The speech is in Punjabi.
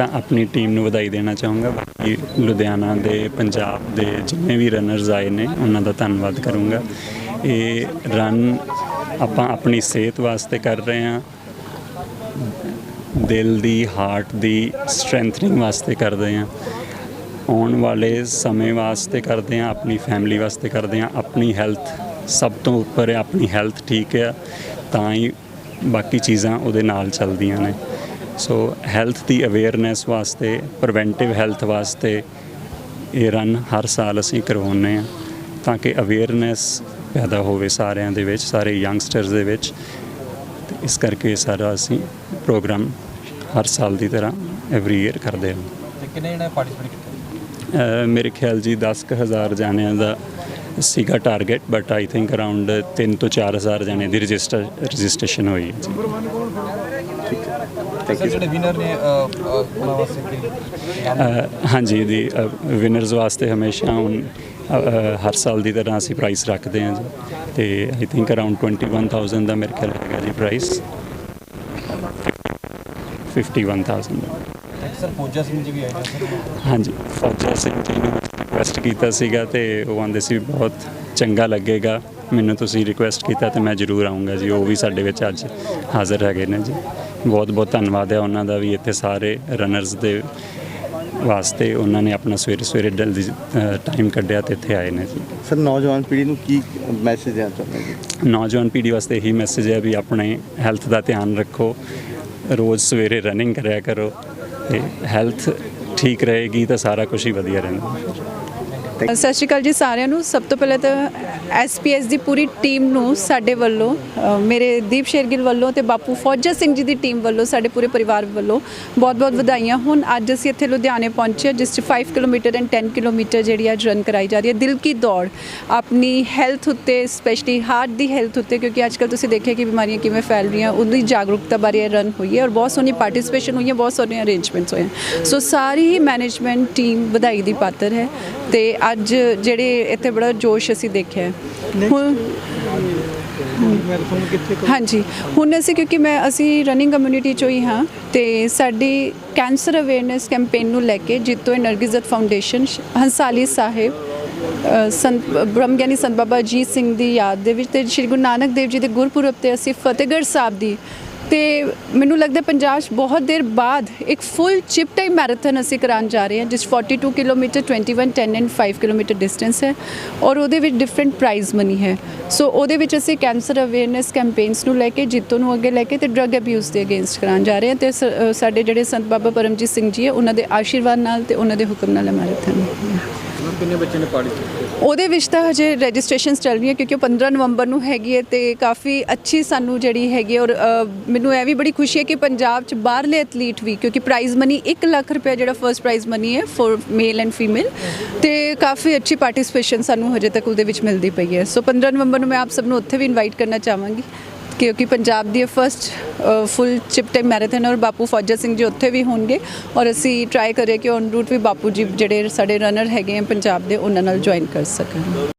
ਤਾਂ ਆਪਣੀ ਟੀਮ ਨੂੰ ਵਧਾਈ ਦੇਣਾ ਚਾਹੂੰਗਾ। ਬਾਕੀ ਲੁਧਿਆਣਾ ਦੇ, ਪੰਜਾਬ ਦੇ ਜਿੰਨੇ ਵੀ ਰਨਰਸ ਆਏ ਨੇ, ਉਹਨਾਂ ਦਾ ਧੰਨਵਾਦ ਕਰੂੰਗਾ। ਇਹ ਰਨ ਆਪਾਂ ਆਪਣੀ ਸਿਹਤ ਵਾਸਤੇ ਕਰ ਰਹੇ ਹਾਂ। ਦਿਲ ਦੀ ਹਾਰਟ ਦੀ ਸਟਰੈਂਥਨਿੰਗ ਵਾਸਤੇ ਕਰਦੇ ਹਾਂ। ਆਉਣ ਵਾਲੇ ਸਮੇਂ ਵਾਸਤੇ ਕਰਦੇ ਹਾਂ, ਆਪਣੀ ਫੈਮਿਲੀ ਵਾਸਤੇ ਕਰਦੇ ਹਾਂ। ਆਪਣੀ ਹੈਲਥ ਸਭ ਤੋਂ ਉੱਪਰ ਹੈ, ਆਪਣੀ ਹੈਲਥ ਠੀਕ ਹੈ। ਤਾਂ ਹੀ ਬਾਕੀ ਚੀਜ਼ਾਂ ਉਹਦੇ ਨਾਲ ਚੱਲਦੀਆਂ ਨੇ। ਸੋ ਹੈਲਥ ਦੀ ਅਵੇਅਰਨੈਸ ਵਾਸਤੇ ਪ੍ਰੀਵੈਂਟਿਵ ਹੈਲਥ ਵਾਸਤੇ ਇਹ ਰਨ ਹਰ ਸਾਲ ਅਸੀਂ ਕਰਵਾਉਂਦੇ ਹਾਂ ਤਾਂ ਕਿ ਅਵੇਅਰਨੈਸ ਪੈਦਾ ਹੋਵੇ ਸਾਰਿਆਂ ਦੇ ਵਿੱਚ ਸਾਰੇ ਯੰਗਸਟਰਸ ਦੇ ਵਿੱਚ। ਇਸ ਕਰਕੇ ਸਾਰਾ ਅਸੀਂ ਪ੍ਰੋਗਰਾਮ ਹਰ ਸਾਲ ਦੀ ਤਰ੍ਹਾਂ ਐਵਰੀ ਈਅਰ ਕਰਦੇ ਹਾਂ। ਤੇ ਕਿੰਨੇ ਜਣੇ ਪਾਰਟਿਸਿਪੇਟ ਕੀਤੇ? ਮੇਰੇ ਖਿਆਲ ਜੀ 10000 ਜਾਣਿਆਂ ਦਾ ਸੀਗਾ target but I think around 3 ਤੋਂ 4000 ਜਾਣੇ ਦੀ ਰਜਿਸਟਰ ਰਜਿਸਟ੍ਰੇਸ਼ਨ ਹੋਈ ਹੈ ਜੀ। ਸਰ ਜਿਹੜੇ ਵਿਨਰ ਨੇ ਉਹਨਾਂ ਵਾਸਤੇ ਕੀ ਹਾਂਜੀ ਦੀ ਵਿਨਰਸ ਵਾਸਤੇ ਹਮੇਸ਼ਾ ਹੁਣ ਹਰ ਸਾਲ ਦੀ ਤਰ੍ਹਾਂ ਅਸੀਂ ਪ੍ਰਾਈਸ ਰੱਖਦੇ ਹਾਂ ਜੀ। ਤੇ ਆਈ ਥਿੰਕ ਅਰਾਊਂਡ 21000 ਦਾ ਮੇਰੇ ਖਿਆਲ ਹੈਗਾ ਜੀ ਪ੍ਰਾਈਸ 51000 ਸਰ ਪੂਜਾ ਸਿੰਘ ਜੀ ਵੀ ਆਏ ਨੇ। ਸਰ ਹਾਂਜੀ ਫੌਜਾ ਸਿੰਘ ਜੀ ਨੂੰ ਰਿਕੁਐਸਟ ਕੀਤਾ ਸੀਗਾ ਤੇ ਉਹ ਆਂਦੇ ਸੀ ਬਹੁਤ ਚੰਗਾ ਲੱਗੇਗਾ। ਮੈਨੂੰ ਤੁਸੀਂ ਰਿਕੁਐਸਟ ਕੀਤਾ ਤੇ ਮੈਂ ਜ਼ਰੂਰ ਆਉਂਗਾ ਜੀ। ਉਹ ਵੀ ਸਾਡੇ ਵਿੱਚ ਅੱਜ ਹਾਜ਼ਰ ਹੈਗੇ ਨੇ ਜੀ। ਬਹੁਤ ਬਹੁਤ ਧੰਨਵਾਦ ਹੈ ਉਹਨਾਂ ਦਾ ਵੀ ਇੱਥੇ ਸਾਰੇ ਰਨਰਸ ਦੇ ਵਾਸਤੇ ਉਹਨਾਂ ਨੇ ਆਪਣਾ ਸਵੇਰੇ ਸਵੇਰੇ ਜਲਦੀ ਟਾਈਮ ਕੱਢਿਆ ਤੇ ਇੱਥੇ ਆਏ ਨੇ ਜੀ। ਸਰ ਨੌਜਵਾਨ ਪੀੜ੍ਹੀ ਨੂੰ ਕੀ ਮੈਸੇਜ ਦੇਣਾ ਚਾਹੁੰਦੇ ਜੀ? ਨੌਜਵਾਨ ਪੀੜ੍ਹੀ ਵਾਸਤੇ ਇਹੀ ਮੈਸੇਜ ਹੈ ਵੀ ਆਪਣੇ ਹੈਲਥ ਦਾ ਧਿਆਨ ਰੱਖੋ ਰੋਜ਼ ਸਵੇਰੇ ਰਨਿੰਗ ਕਰਿਆ ਕਰੋ ਤੇ ਹੈਲਥ ਠੀਕ ਰਹੇਗੀ ਤਾਂ ਸਾਰਾ ਕੁਝ ਹੀ ਵਧੀਆ ਰਹਿੰਦਾ। ਸਤਿ ਸ਼੍ਰੀ ਅਕਾਲ ਜੀ ਸਾਰਿਆਂ ਨੂੰ। ਸਭ ਤੋਂ ਪਹਿਲਾਂ ਤਾਂ ਐਸਪੀਐਸ ਦੀ ਪੂਰੀ ਟੀਮ ਨੂੰ ਸਾਡੇ ਵੱਲੋਂ ਮੇਰੇ ਦੀਪ ਸ਼ੇਰਗਿੱਲ ਵੱਲੋਂ ਤੇ ਬਾਪੂ ਫੌਜਾ ਸਿੰਘ ਜੀ ਦੀ ਟੀਮ ਵੱਲੋਂ ਸਾਡੇ ਪੂਰੇ ਪਰਿਵਾਰ ਵੱਲੋਂ ਬਹੁਤ-ਬਹੁਤ ਵਧਾਈਆਂ। ਹੁਣ ਅੱਜ ਅਸੀਂ ਇੱਥੇ ਲੁਧਿਆਣੇ ਪਹੁੰਚੇ ਹਾਂ, ਜਿਸ 'ਚ 5 ਕਿਲੋਮੀਟਰ ਐਂਡ 10 ਕਿਲੋਮੀਟਰ ਜਿਹੜੀ ਅੱਜ ਰਨ ਕਰਾਈ ਜਾ ਰਹੀ ਹੈ। ਦਿਲ ਕੀ ਦੌੜ ਆਪਣੀ ਹੈਲਥ ਉੱਤੇ ਸਪੈਸ਼ਲੀ ਹਾਰਟ ਦੀ ਹੈਲਥ ਉੱਤੇ ਕਿਉਂਕਿ ਅੱਜ ਕੱਲ੍ਹ ਤੁਸੀਂ ਦੇਖਿਆ ਕਿ ਬਿਮਾਰੀਆਂ ਕਿਵੇਂ ਫੈਲ ਰਹੀਆਂ ਉਹਦੀ ਜਾਗਰੂਕਤਾ ਬਾਰੇ ਇਹ ਰਨ ਹੋਈ ਹੈ ਔਰ ਬਹੁਤ ਸੋਹਣੀ ਪਾਰਟਿਸਿਪੇਸ਼ਨ ਹੋਈ ਹੈ ਬਹੁਤ ਸੋਹਣੇ ਅਰੇਂਜਮੈਂਟਸ ਹੋਏ ਹਨ। ਸੋ ਸਾਰੀ ਹੀ ਮੈਨੇਜਮੈਂਟ ਟੀਮ ਵਧਾਈ ਦੀ ਪਾਤਰ ਹੈ ਤੇ ਅੱਜ ਜਿਹੜੇ ਇੱਥੇ ਬੜਾ ਜੋਸ਼ ਅਸੀਂ ਦੇਖਿਆ ਹੁਣ ਹਾਂਜੀ। ਹੁਣ ਅਸੀਂ ਕਿਉਂਕਿ ਮੈਂ ਅਸੀਂ ਰਨਿੰਗ ਕਮਿਊਨਿਟੀ ਚੋਂ ਹੀ ਹਾਂ ਤੇ ਸਾਡੀ ਕੈਂਸਰ ਅਵੇਅਰਨੈਸ ਕੈਂਪੇਨ ਨੂੰ ਲੈ ਕੇ ਜਿੱਤੋ ਨਰਗਿਜ਼ਤ ਫਾਊਂਡੇਸ਼ਨ ਹੰਸਾਲੀ ਸਾਹਿਬ ਸੰਤ ਬ੍ਰਹਮ ਗਿਆਨੀ ਸੰਤ ਬਾਬਾ ਅਜੀਤ ਸਿੰਘ ਦੀ ਯਾਦ ਦੇ ਵਿੱਚ ਤੇ ਸ਼੍ਰੀ ਗੁਰੂ ਨਾਨਕ ਦੇਵ ਜੀ ਦੇ ਗੁਰਪੁਰਬ ਤੇ ਅਸੀਂ ਫਤਿਹਗੜ੍ਹ ਸਾਹਿਬ ਦੀ ਤੇ ਮੈਨੂੰ ਲੱਗਦਾ ਪੰਜਾਬ 'ਚ ਬਹੁਤ ਦੇਰ ਬਾਅਦ ਇੱਕ ਫੁੱਲ ਚਿਪ ਟਾਈਮ ਮੈਰਾਥਨ ਅਸੀਂ ਕਰਾਉਣ ਜਾ ਰਹੇ ਹਾਂ ਜਿਸ 42 ਕਿਲੋਮੀਟਰ 21 10 ਐਂਡ 5 ਕਿਲੋਮੀਟਰ ਡਿਸਟੈਂਸ ਹੈ ਔਰ ਉਹਦੇ ਵਿੱਚ ਡਿਫਰੈਂਟ ਪ੍ਰਾਈਜ਼ ਮਨੀ ਹੈ। ਸੋ ਉਹਦੇ ਵਿੱਚ ਅਸੀਂ ਕੈਂਸਰ ਅਵੇਅਰਨੈਸ ਕੈਂਪੇਨਸ ਨੂੰ ਲੈ ਕੇ ਜਿੱਤੋਂ ਨੂੰ ਅੱਗੇ ਲੈ ਕੇ ਤੇ ਡਰੱਗ ਅਬਿਊਜ਼ ਦੇ ਅਗੇਂਸਟ ਕਰਾਉਣ ਜਾ ਰਹੇ ਹਾਂ ਤੇ ਸਾਡੇ ਜਿਹੜੇ ਸੰਤ ਬਾਬਾ ਪਰਮਜੀਤ ਸਿੰਘ ਜੀ ਹੈ ਉਹਨਾਂ ਦੇ ਆਸ਼ੀਰਵਾਦ ਨਾਲ ਤੇ ਉਹਨਾਂ ਦੇ ਹੁਕਮ ਨਾਲ ਮੈਰਾਥਨ ਕਿੰਨੇ ਬੱਚੇ ਨੇ ਪਾਰਟਿਸਿਪੇਟ ਉਹਦੇ ਵਿੱਚ ਤਾਂ ਹਜੇ ਰਜਿਸਟ੍ਰੇਸ਼ਨਸ ਚੱਲ ਰਹੀਆਂ ਕਿਉਂਕਿ ਉਹ 15 ਨਵੰਬਰ ਨੂੰ ਹੈਗੀ ਹੈ ਤੇ ਕਾਫੀ ਅੱਛੀ ਸਾਨੂੰ ਜਿਹੜੀ ਹੈਗੀ ਔਰ ਮੈਨੂੰ ਇਹ ਵੀ ਬੜੀ ਖੁਸ਼ੀ ਹੈ ਕਿ ਪੰਜਾਬ 'ਚ ਬਾਹਰਲੇ ਐਥਲੀਟ ਵੀ, ਕਿਉਂਕਿ ਪ੍ਰਾਈਜ਼ ਮਨੀ 1 ਲੱਖ ਰੁਪਏ ਜਿਹੜਾ ਫਰਸਟ ਪ੍ਰਾਈਜ਼ ਮਨੀ ਹੈ ਫॉर ਮੇਲ ਐਂਡ ਫੀਮੇਲ ਤੇ ਕਾਫੀ ਅੱਛੀ ਪਾਰਟਿਸਿਪੇਸ਼ਨ ਸਾਨੂੰ ਹਜੇ ਤੱਕ ਉਹਦੇ ਵਿੱਚ ਮਿਲਦੀ ਪਈ ਹੈ। ਸੋ 15 ਨਵੰਬਰ ਨੂੰ ਮੈਂ ਆਪ ਸਭ ਨੂੰ ਉੱਥੇ ਵੀ ਇਨਵਾਈਟ ਕਰਨਾ ਚਾਹਾਂਗੀ, ਕਿਉਂਕਿ ਪੰਜਾਬ ਦੀ first full chip time marathon ਔਰ ਬਾਪੂ ਫੌਜਾ ਸਿੰਘ ਜੀ ਉੱਥੇ ਵੀ ਹੋਣਗੇ ਔਰ ਅਸੀਂ ਟਰਾਈ ਕਰੀਏ ਕਿ ਔਨ ਰੂਟ ਵੀ ਬਾਪੂ ਜੀ ਜਿਹੜੇ ਸਾਡੇ ਰਨਰ ਹੈਗੇ ਆ ਪੰਜਾਬ ਦੇ, ਉਹਨਾਂ ਨਾਲ ਜੁਆਇਨ ਕਰ ਸਕਣ।